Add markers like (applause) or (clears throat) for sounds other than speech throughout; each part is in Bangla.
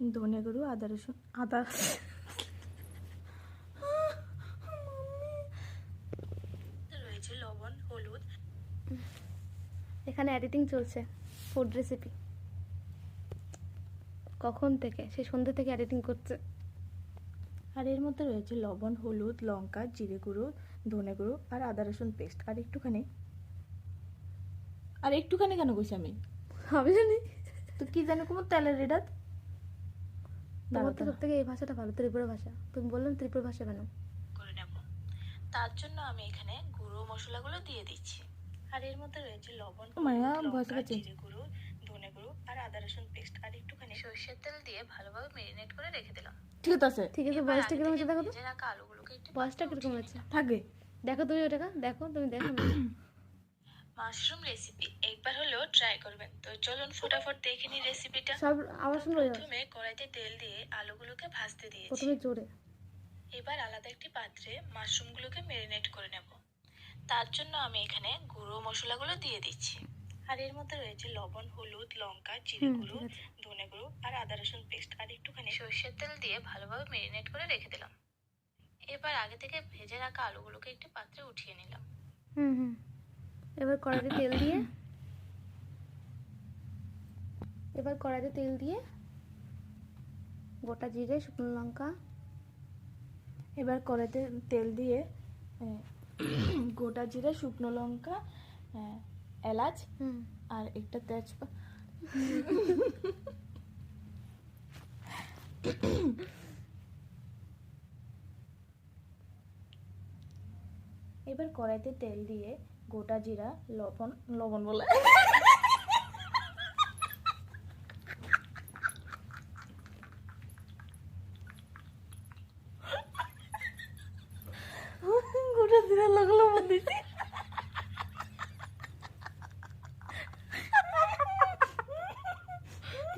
ধনে গুঁড়ো আদা রসুন আদা (laughs) রয়েছে লবণ হলুদ। এখানে এডিটিং চলছে ফুড রেসিপি কখন থেকে? সে সন্ধ্যে থেকে এডিটিং করছে। আর এর মধ্যে রয়েছে লবণ হলুদ লঙ্কা জিরে গুঁড়ো ধনে গুঁড়ো আর আদা রসুন পেস্ট আর একটুখানি আর একটুখানি কেন কইছি আমি? আমি জানি। তো কি জানি কোনো তেলের রেডাত? তোমার তো থেকে এই ভাষাটা ভালো ত্রিপুরা ভাষা। তুমি বললাম ত্রিপুরা ভাষা কেন করে নেব। তার জন্য আমি এখানে গুঁড়ো মশলাগুলো দিয়ে দিচ্ছি। আর এর মধ্যে রয়েছে লবণ জিরে গুঁড়ো ধনে গুঁড়ো আর আদা রসুন পেস্ট আর একটুখানি সরষের তেল দিয়ে ভালোভাবে মেরিনেট করে রেখে দিলাম। ঠিক আছে। ঠিক আছে বয়সটা কীরকম হচ্ছে দেখো তো? বয়সটা কীরকম হচ্ছে। থাকবে দেখো তুমি ওটাকে দেখো তুমি দেখো। (coughs) মাশরুম রেসিপি একবার হলেও ট্রাই করবেন। তো চলুন ফটাফট দেখে নিই রেসিপিটা সব আবার শুনব প্রথমে কড়াইতে তেল দিয়ে আলুগুলোকে ভাজতে দিয়েছি। প্রথমে জোরে। এবার আলাদা একটি পাত্রে মাশরুমগুলোকে মেরিনেট করে নেব। তার জন্য আমি এখানে গুঁড়ো মশলাগুলো দিয়ে দিচ্ছি। আর এর মধ্যে রয়েছে লবণ হলুদ লঙ্কা জিরে গুঁড়ো ধনে গুঁড়ো আর আদা রসুন পেস্ট আর একটুখানি সরষের তেল দিয়ে ভালোভাবে মেরিনেট করে রেখে দিলাম। এবার আগে থেকে ভেজে রাখা আলুগুলোকে একটি পাত্রে উঠিয়ে নিলাম। হুম হুম। এবার কড়াইতে তেল দিয়ে এবার কড়াইতে তেল দিয়ে গোটা জিরে শুকনো লঙ্কা এবার কড়াইতে তেল দিয়ে গোটা জিরে শুকনো লঙ্কা এলাচ আর একটা তেজপাতা এবার কড়াইতে তেল দিয়ে গোটা জিরা, লবণ লবণ বলে। গোটা জিরা, লবণ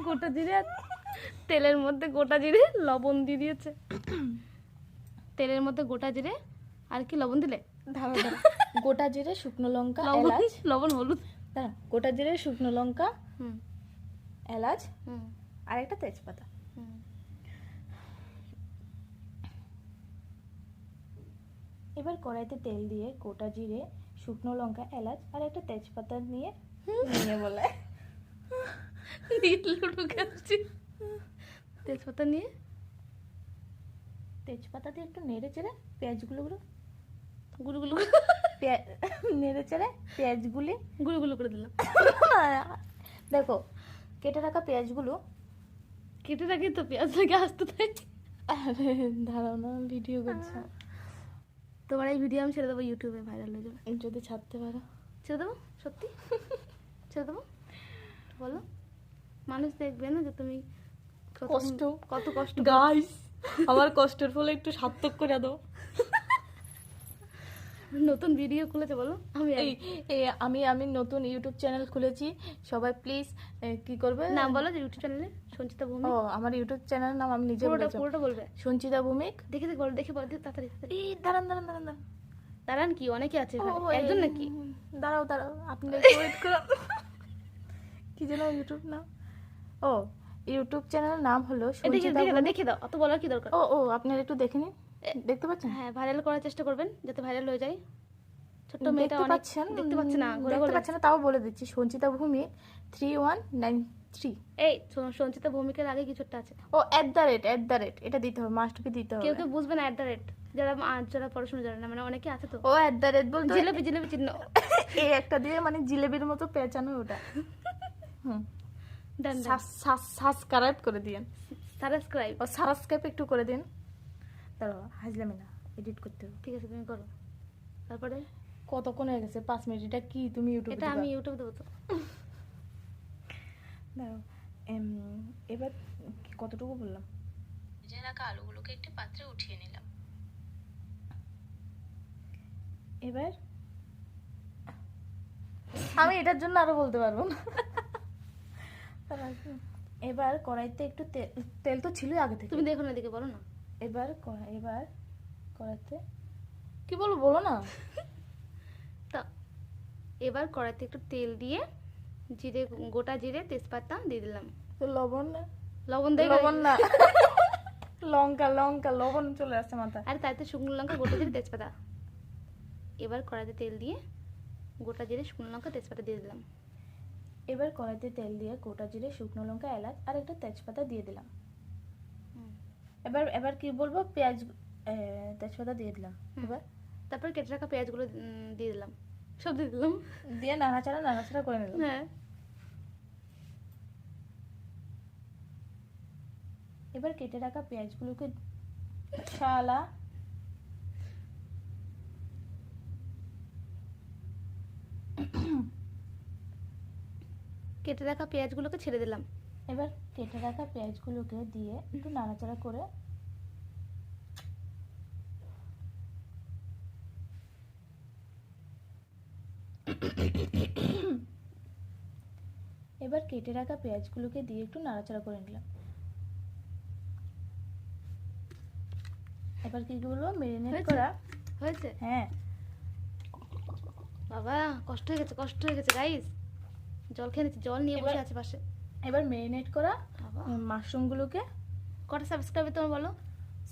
গোটা জিরে, তেলের মধ্যে গোটা জিরে, লবণ দিয়ে দিয়েছে। তেলের মধ্যে গোটা জিরে, আর কি লবণ দিলে? ধারা (laughs) গোটা জিরে শুকনো লঙ্কা এলাচ। লবণ হলুদ। দাঁড়া গোটা জিরে শুকনো লঙ্কা হুম। এলাচ হুম। আর একটা তেজপাতা। হুম। এবার কড়াইতে তেল দিয়ে গোটা জিরে শুকনো লঙ্কা এলাচ আর একটা তেজপাতা নিয়ে নিয়ে বলে। তেজপাতা নিয়ে? তেজপাতা দিয়ে একটু নেড়ে চেড়ে পেঁয়াজগুলো গুলো গুলো নেড়ে চেড়ে পেঁয়াজগুলি গুলো গুলো করে দিলাম। দেখো কেটে রাখা পেঁয়াজগুলো কেটে রাখি তো পেঁয়াজ লাগে আসতে তাই। আরে দাঁড়াও না ভিডিও করছে। তোমার এই ভিডিও আমি ছেড়ে দেবো ইউটিউবে ভাইরাল হয়ে যাবে। যদি ছাড়তে পারো। ছেড়ে দেবো? সত্যি? ছেড়ে দেবো? বলো। মানুষ দেখবে না যে তুমি কত- কষ্ট। কত কষ্ট গাইস আমার কষ্টের ফলে একটু সার্থক করে দাও। নতুন ভিডিও খুলেছে বলো? আমি আমি আমি নতুন ইউটিউব চ্যানেল খুলেছি। সবাই প্লিজ কি করবে? নাম বলো যে ইউটিউব চ্যানেলে সঞ্চিতা ভূমি ও আমার ইউটিউব চ্যানেলের নাম আমি নিজে পুরোটা পুরোটা বলবে। সঞ্চিতা ভৌমিক। দেখে দেখে বলো দেখে বলো তাড়াতাড়ি। এই দাঁড়ান দাঁড়ান দাঁড়ান দাঁড়ান। দাঁড়ান কি অনেকে আছে একজন নাকি? দাঁড়াও দাঁড়াও আপনি (laughs) একটু ওয়েট করুন। কি যেন ইউটিউব নাম। ও ইউটিউব চ্যানেলের নাম হলো দেখে দাও অত বলার কি দরকার? ও ও আপনারা একটু দেখে নিন। দেখতে পাচ্ছেন? হ্যাঁ ভাইরাল করার চেষ্টা করবেন যাতে ভাইরাল হয়ে যায়। ছোট্ট মেয়েটা দেখতে অনেক পাচ্ছেন? দেখতে পাচ্ছে না ঘুরে দেখতে ঘুরে পাচ্ছেন না তাও বলে দিচ্ছি। সঞ্চিতা ভূমি থ্রি ওয়ান নাইন থ্রি এই সঞ্চিতা ভূমিকার আগে কিছু একটা আছে। ও at the rate at the rate এটা দিতে হবে মাস্টকে দিতে হবে। কেউ কেউ বুঝবে না অ্যাট দ্য রেট যারা যারা পড়াশোনা জানে না মানে অনেকে আছে তো। ও অ্যাট দ্য রেট বলতে জিলেপি জিলেপি চিহ্ন। (laughs) এই একটা দিয়ে মানে জিলেবির মতো পেঁচানো ওটা। হুম। সাবস্ক্রাইব করে দিন সাবস্ক্রাইব ও সাবস্ক্রাইব একটু করে দিন। দাঁড়াও হাজলামি না এডিট করতে হবে। ঠিক আছে তুমি করো। তারপরে? কতক্ষণ হয়ে গেছে? পাঁচ মিনিট। এটা কি তুমি ইউটিউবে এটা আমি ইউটিউব দেবো তো। দাঁড়াও এম, এবার কতটুকু বললাম? ভেজে রাখা আলুগুলোকে একটি পাত্রে উঠিয়ে নিলাম। এবার? আমি এটার জন্য আরও বলতে পারব না। এবার কড়াইতে একটু তেল তেল তো ছিলই আগে থেকে। তুমি দেখো না দিকে বলো না। এবার এবার কড়াইতে কি বলব বলো না। (laughs) তা এবার কড়াইতে একটু তেল দিয়ে জিরে গোটা জিরে তেজপাতা দিয়ে দিলাম। তো লবণ লবণ দেয় লবণ না। (laughs) লঙ্কা লঙ্কা লবণ চলে আসছে মাথায়। আর তাই তো শুকনো লঙ্কা গোটা জিরে তেজপাতা। এবার কড়াইতে তেল দিয়ে গোটা জিরে শুকনো লঙ্কা তেজপাতা দিয়ে দিলাম। এবার কড়াইতে তেল দিয়ে গোটা জিরে শুকনো লঙ্কা এলাচ আর একটা তেজপাতা দিয়ে দিলাম। এবার এবার কি বলব? পেঁয়াজ তেজপাতা দিয়ে দিলাম। এবার তারপর কেটে রাখা পেঁয়াজগুলো উম, দিয়ে দিলাম। সব দিয়ে দিলাম। দিয়ে নাড়াচাড়া নাড়াচাড়া করে নিলাম। হ্যাঁ। এবার কেটে রাখা পেঁয়াজগুলোকে শালা কেটে রাখা পেঁয়াজগুলোকে ছেড়ে দিলাম। এবার কেটে রাখা পেঁয়াজগুলোকে দিয়ে একটু নাড়াচাড়া করে এবার কেটে রাখা পেঁয়াজগুলোকে দিয়ে একটু নাড়াচাড়া করে নিলাম। এবার কি বলব? মেরিনেট? করা হয়েছে? হ্যাঁ। বাবা কষ্ট হয়ে গেছে কষ্ট হয়ে গেছে গাইস জল খেয়ে নিচ্ছি জল নিয়ে বসে আছে পাশে। এবার মেরিনেট করা মাশরুমগুলোকে কটা সাবস্ক্রাইবে তোমার বলো?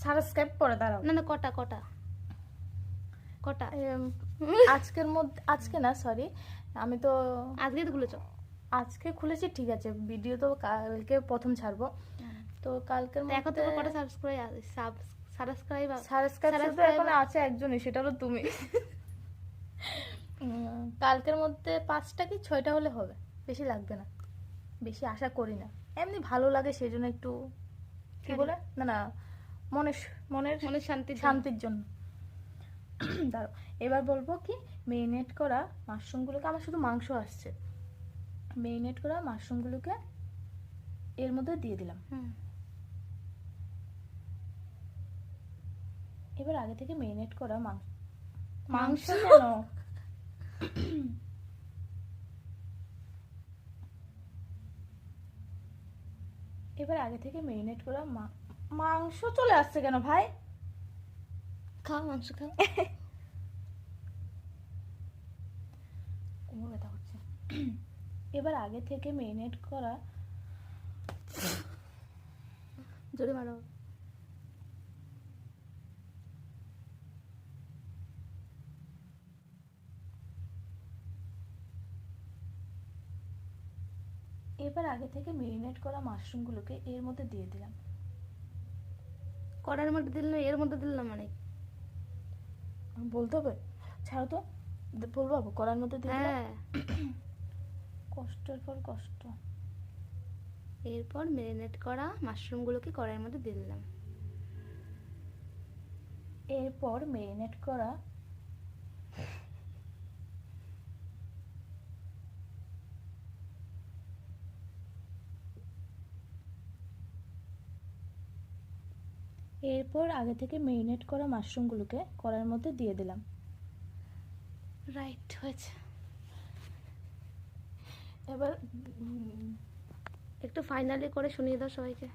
সাবস্ক্রাইব করে দাঁড়াও। না না কটা কটা? কটা? (laughs) আজকের মধ্যে আজকে না সরি আমি তো আজকে তো খুলেছ? আজকে খুলেছি ঠিক আছে ভিডিও তো কালকে প্রথম ছাড়বো। তো কালকের তো এখন মধ্যে তোমার কটা সাবস্ক্রাইব সাবস্ক্রাইব সাবস্ক্রাইব তো এখন আছে একজনই সেটা হলো তুমি। (laughs) কালকের মধ্যে পাঁচটা কি ছয়টা হলে হবে? বেশি লাগবে না। বেশি আশা করি না। এমনি ভালো লাগে সেই জন্য একটু কি হ্যাঁ। বলে? না না মনের মনের মনের শান্তি শান্তির জন্য। (clears throat) দাঁড়াও এবার বলব কি মেরিনেট করা মাশরুমগুলোকে আমার শুধু মাংস আসছে। মেরিনেট করা মাশরুমগুলোকে এর মধ্যে দিয়ে দিলাম। হুম। এবার আগে থেকে মেরিনেট করা মাংস। মাংস? মাংস কেন? (clears throat) এবার আগে থেকে মেরিনেট করা মাংস চলে আসছে কেন ভাই? খাও মাংস খাও। কোমর ব্যথা করছে। এবার আগে থেকে মেরিনেট করা জোরে মারো এবার আগে থেকে মেরিনেট করা মাশরুমগুলোকে এর মধ্যে দিয়ে দিলাম। কড়ার মধ্যে দিলাম এর মধ্যে দিলাম মানে? বলতে হবে? ছাড়ো তো। বলব বাবু করার মধ্যে দিয়ে দিলাম। হ্যাঁ। (clears throat) কষ্টের পর কষ্ট। এরপর ম্যারিনেট করা মাশরুমগুলোকে কড়াইয়ের মধ্যে দিয়ে দিলাম। এরপর মেরিনেট করা এরপর আগে থেকে মেরিনেট করা মাশরুমগুলোকে কড়ার মধ্যে দিয়ে দিলাম। রাইট হয়েছে। এবার একটু ফাইনালি করে শুনিয়ে দাও সবাইকে।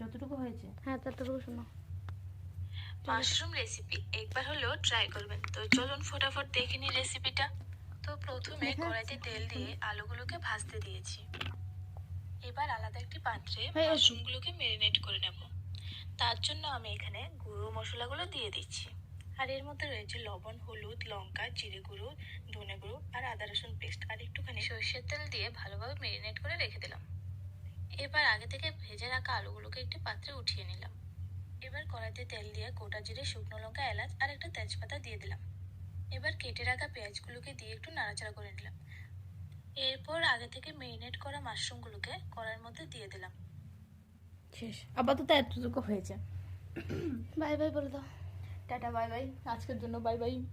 যতটুকু হয়েছে। হ্যাঁ ততটুকু শোনো। মাশরুম রেসিপি একবার হলেও ট্রাই করবেন। তো চলুন ফটাফট দেখে নিই রেসিপিটা তো প্রথমে কড়াইতে তেল দিয়ে আলুগুলোকে ভাজতে দিয়েছি। এবার আলাদা একটি পাত্রে হ্যাঁ, মাশরুমগুলোকে মেরিনেট করে নেব। তার জন্য আমি এখানে গুঁড়ো মশলাগুলো দিয়ে দিচ্ছি। আর এর মধ্যে রয়েছে লবণ হলুদ লঙ্কা জিরে গুঁড়ো ধনে গুঁড়ো আর আদা রসুন পেস্ট। আর একটুখানি সরষের তেল দিয়ে ভালোভাবে মেরিনেট করে রেখে দিলাম। এবার আগে থেকে ভেজে রাখা আলুগুলোকে একটি পাত্রে উঠিয়ে নিলাম। এবার কড়াইতে তেল দিয়ে গোটা জিরে শুকনো লঙ্কা এলাচ আর একটা তেজপাতা দিয়ে দিলাম। এবার কেটে রাখা পেঁয়াজগুলোকে দিয়ে একটু নাড়াচাড়া করে নিলাম। এরপর আগে থেকে মেরিনেট করা মাশরুমগুলোকে কড়াইয়ের মধ্যে দিয়ে দিলাম। শেষ। আপাতত এতটুকু হয়েছে। (coughs) বাই বাই বলে দাও। Tata bye bye. আজকের জন্য বাই বাই।